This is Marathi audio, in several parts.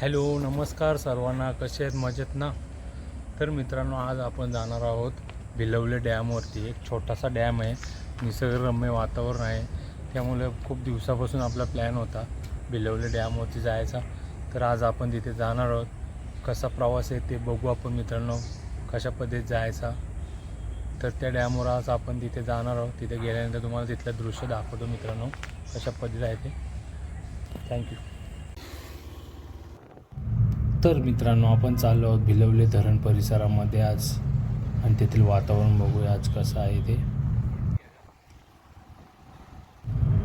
हॅलो नमस्कार सर्वांना. कसे आहेत? मजेत ना? तर मित्रांनो आज आपण जाणार आहोत भिलवले डॅमवरती. एक छोटासा डॅम आहे. निसर्गरम्य वातावरण आहे. त्यामुळे खूप दिवसापासून आपला प्लॅन होता भिलवले डॅमवरती जायचा. तर आज आपण तिथे जाणार आहोत. कसा प्रवास आहे ते बघू आपण मित्रांनो. कशा पद्धतीत जायचा? तर त्या डॅमवर आज आपण तिथे जाणार आहोत. तिथे गेल्यानंतर तुम्हाला तिथलं दृश्य दाखवतो मित्रांनो. कशा पद्धतीत आहे ते. थँक्यू तर मित्रांनो आपण चाललो आहोत भिलवले धरण परिसरामध्ये आज. आणि तेथील वातावरण बघूया आज कसं आहे ते.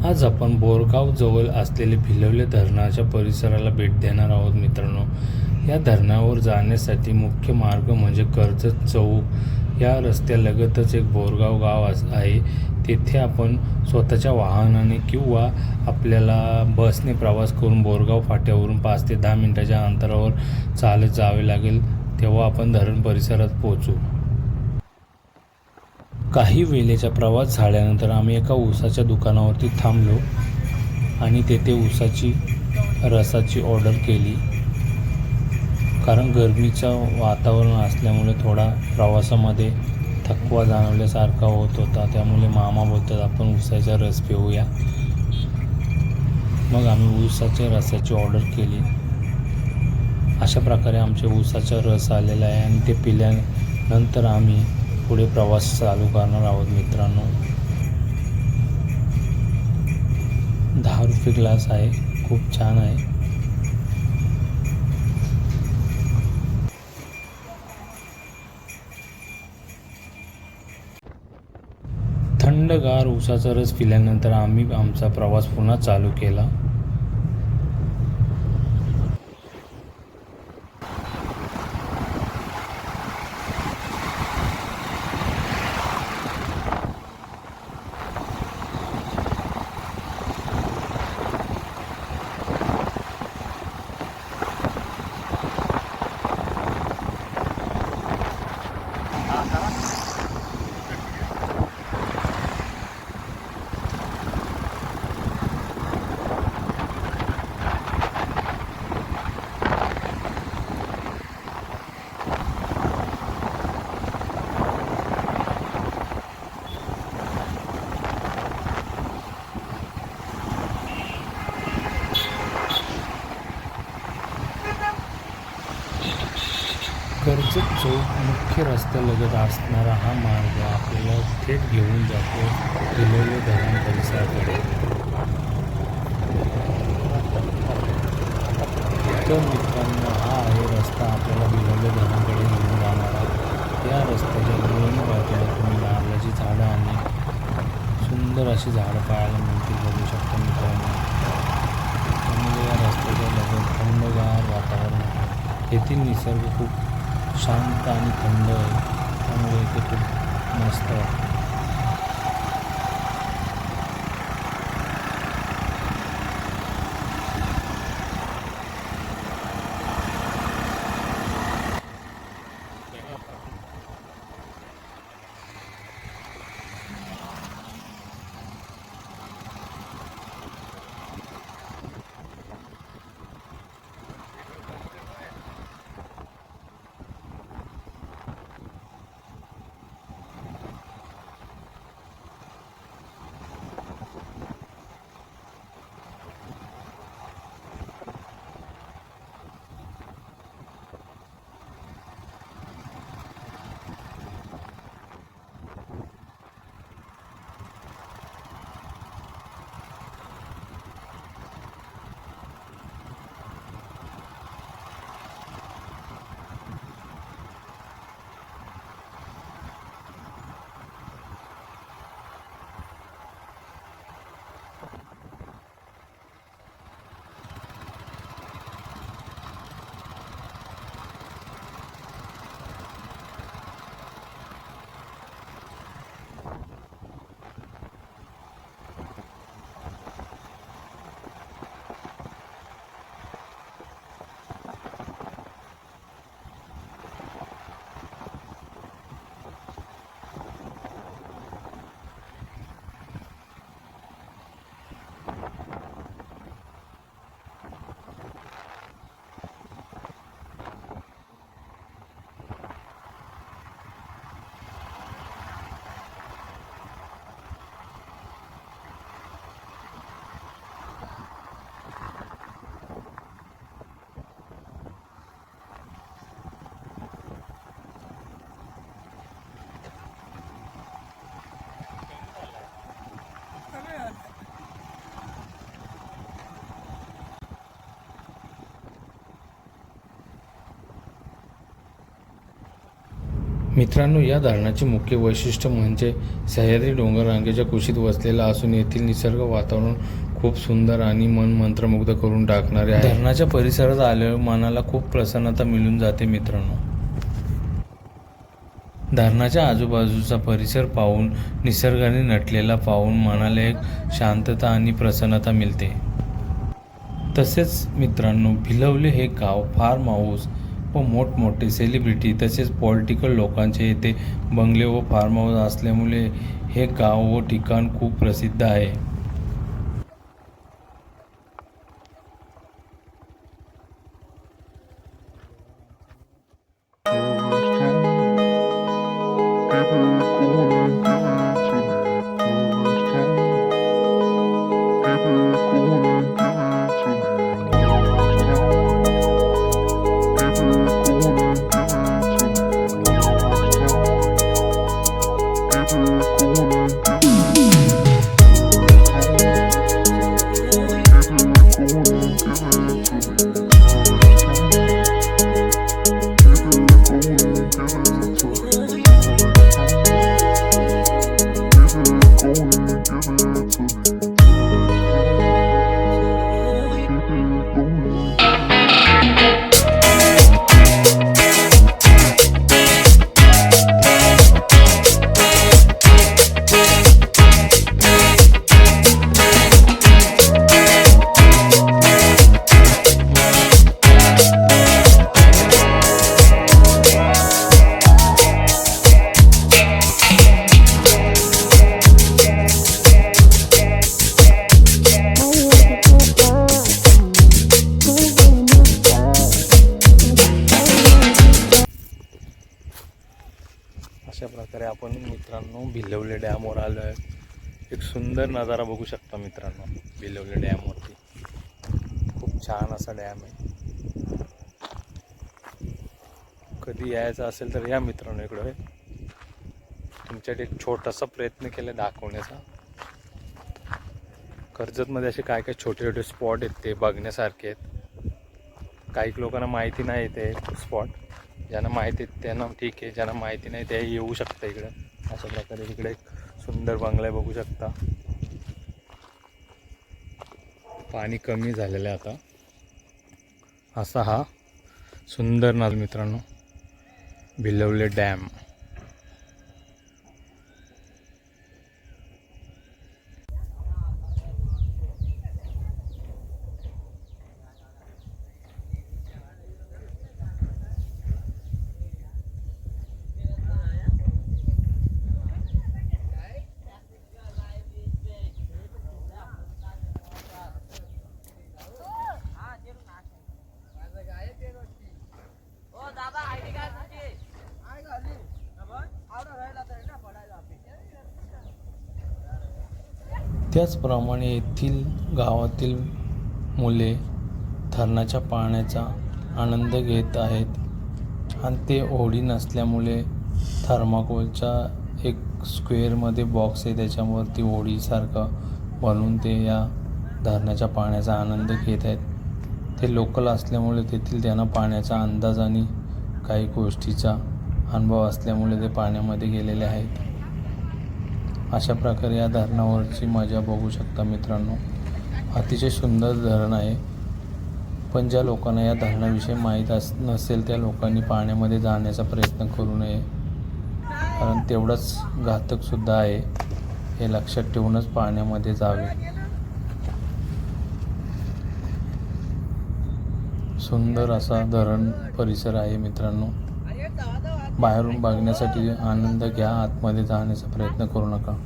आज आपण बोरगाव जवळ असलेले भिलवले धरणाच्या परिसराला भेट देणार आहोत मित्रांनो. या धरणावर जाण्यासाठी मुख्य मार्ग म्हणजे कर्जत चौक. या रस्त्यालगतच एक बोरगाव गाव आहे. तेथे आपण स्वतःच्या वाहनाने किंवा आपल्याला बसने प्रवास करून बोरगाव फाट्यावरून पाच ते दहा मिनटाच्या अंतरावर चालत जावे लागेल तेव्हा आपण धरण परिसरात पोहोचू. काही वेळेचा प्रवास झाल्यानंतर आम्ही एका ऊसाच्या दुकानावरती थांबलो आणि तेथे ऊसाची रसाची ऑर्डर केली. कारण गरमीचं वातावरण असल्यामुळे थोडा प्रवासामध्ये थकवा जाणवल्यासारखा होत होता. त्यामुळे मामा बोलतात आपण ऊसाचा रस पिऊया. मग आम्ही ऊसाच्या रसाची ऑर्डर केली. अशा प्रकारे आमच्या ऊसाचा रस आलेला आहे आणि ते पिल्यानंतर आम्ही पुढे प्रवास चालू करणार आहोत मित्रांनो. दहा रुपये ग्लास आहे. खूप छान आहे. थंडगार उसाचा रस पिल्यानंतर आम्ही आमचा प्रवास पुन्हा चालू केला. कर्जत चौक मुख्य रस्त्यालगत असणारा हा मार्ग आपल्याला थेट घेऊन जातो दिलेले धरण परिसराकडे. तर मित्रांनो हा आहे रस्ता आपल्याला दिलेले धरणाकडे घेऊन जाणारा. या रस्त्याच्या दोन्ही बाजूला तुम्ही नारळाची झाडं आणि सुंदर अशी झाडं पाहायला मिळतील बघू शकता मित्रांनो. त्यामुळे या रस्त्याच्या लगत थंडगार वातावरण येथील निसर्ग खूप शांत आणि थंड आहे. त्यामुळे इथे खूप मस्त मित्रांनो या धरणाचे मुख्य वैशिष्ट्य म्हणजे सह्याद्री डोंगर रांगेच्या कुशीत वसलेला असून येथील निसर्ग वातावरण खूप सुंदर आणि मन मंत्रमुग्ध करून टाकणारे आहे. धरणाच्या परिसरात आल्यावर मनाला खूप प्रसन्नता मिळून जाते मित्रांनो. धरणाच्या आजूबाजूचा परिसर पाहून निसर्गाने नटलेला पाहून मनाला एक शांतता आणि प्रसन्नता मिळते. तसेच मित्रांनो भिलवले हे गाव फार्म हाऊस व मोठमोठे सेलिब्रिटी तसेच पॉलिटिकल लोकांचे येथे बंगले व फार्म हाऊस असल्यामुळे हे गाव व ठिकाण खूप प्रसिद्ध आहे. अशा प्रकारे आपण मित्रांनो भिलवले डॅमवर आलो आहे. एक सुंदर नजारा बघू शकता मित्रांनो भिलवले डॅमवरती. खूप छान असा डॅम आहे. कधी यायचं असेल तर या मित्रांनो इकडं. तुमच्याकडे एक छोटासा प्रयत्न केला दाखवण्याचा. कर्जतमध्ये असे काय काय छोटे छोटे स्पॉट आहेत ते बघण्यासारखे आहेत. काही लोकांना माहिती नाही ते स्पॉट ज्यांना माहिती त्यांना ठीक आहे ज्यांना माहिती नाही ते येऊ शकता इकडं. अशा प्रकारे इकडे एक सुंदर बंगला बघू शकता. पाणी कमी झालेलं आहे आता. असा हा सुंदर नाल मित्रांनो. भिलवले डॅम. त्याचप्रमाणे येथील गावातील मुले धरणाच्या पाण्याचा आनंद घेत आहेत आणि ते ओढी नसल्यामुळे थर्माकोलचा एक स्क्वेअरमध्ये बॉक्स आहे त्याच्यावरती ओढीसारखं बनवून ते या धरणाच्या पाण्याचा आनंद घेत आहेत. ते लोकल असल्यामुळे तेथील त्यांना पाण्याचा अंदाज आणि काही गोष्टीचा अनुभव असल्यामुळे ते पाण्यामध्ये गेलेले आहेत. अशा प्रकारे या धरणावरची मजा बघू शकता मित्रांनो. अतिशय सुंदर धरण आहे. पण ज्या लोकांना या धरणाविषयी माहीत अस नसेल त्या लोकांनी पाण्यामध्ये जाण्याचा प्रयत्न करू नये. कारण तेवढंच घातकसुद्धा आहे. हे लक्षात ठेवूनच पाण्यामध्ये जावे. सुंदर असा धरण परिसर आहे मित्रांनो. बाहेरून बघण्यासाठी आनंद घ्या आतमध्ये जाण्याचा प्रयत्न करू नका.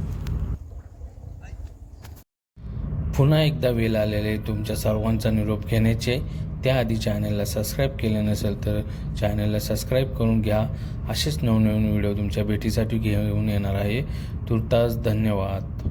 पुन्हा एकदा वेळ आलेले तुमच्या सर्वांचा निरोप घेण्याचे त्याआधी चॅनलला सबस्क्राईब केले नसेल तर चॅनलला सबस्क्राईब करून घ्या. असेच नवनवीन व्हिडिओ तुमच्या भेटीसाठी घेऊन येणार आहे. तुर्तास धन्यवाद.